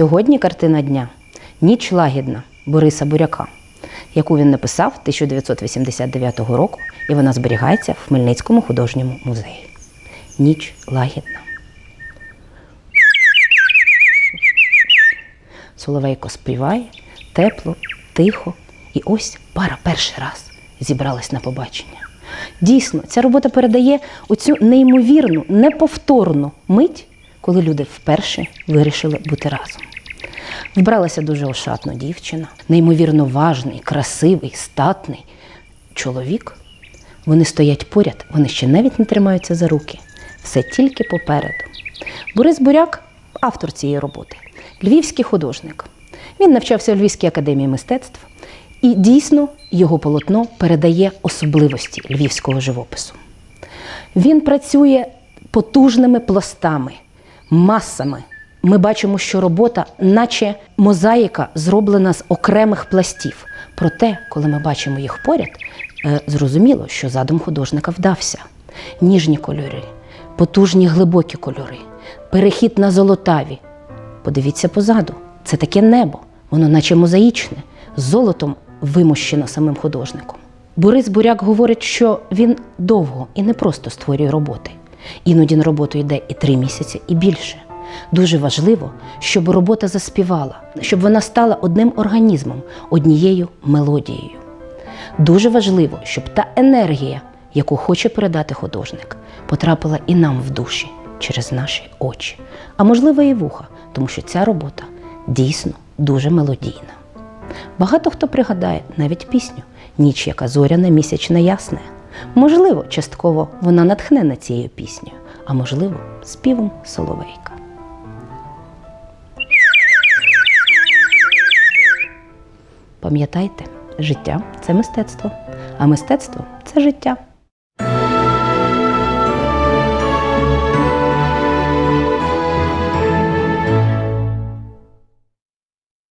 Сьогодні картина дня Ніч лагідна Бориса Буряка, яку він написав 1989 року, і вона зберігається в Хмельницькому художньому музеї. Ніч лагідна. Соловейко співає тепло, тихо, і ось пара перший раз зібралась на побачення. Дійсно, ця робота передає оцю неймовірну, неповторну мить, коли люди вперше вирішили бути разом. Вбралася дуже ошатно дівчина, неймовірно важний, красивий, статний чоловік. Вони стоять поряд, вони ще навіть не тримаються за руки. Все тільки попереду. Борис Буряк автор цієї роботи, львівський художник. Він навчався у Львівській академії мистецтв, і дійсно його полотно передає особливості львівського живопису. Він працює потужними пластами, масами. Ми бачимо, що робота, наче мозаїка, зроблена з окремих пластів. Проте, коли ми бачимо їх поряд, е, зрозуміло, що задум художника вдався. Ніжні кольори, потужні глибокі кольори, перехід на золотаві. Подивіться позаду, це таке небо, воно наче мозаїчне, золотом вимощено самим художником. Борис Буряк говорить, що він довго і не просто створює роботи. Іноді на роботу йде і три місяці, і більше. Дуже важливо, щоб робота заспівала, щоб вона стала одним організмом, однією мелодією. Дуже важливо, щоб та енергія, яку хоче передати художник, потрапила і нам в душі через наші очі, а можливо і вуха, тому що ця робота дійсно дуже мелодійна. Багато хто пригадає навіть пісню Ніч, яка зоряна, місячна ясна. Можливо, частково вона натхнена цією піснею, а можливо, співом Соловейка. Пам'ятайте, життя це мистецтво, а мистецтво це життя.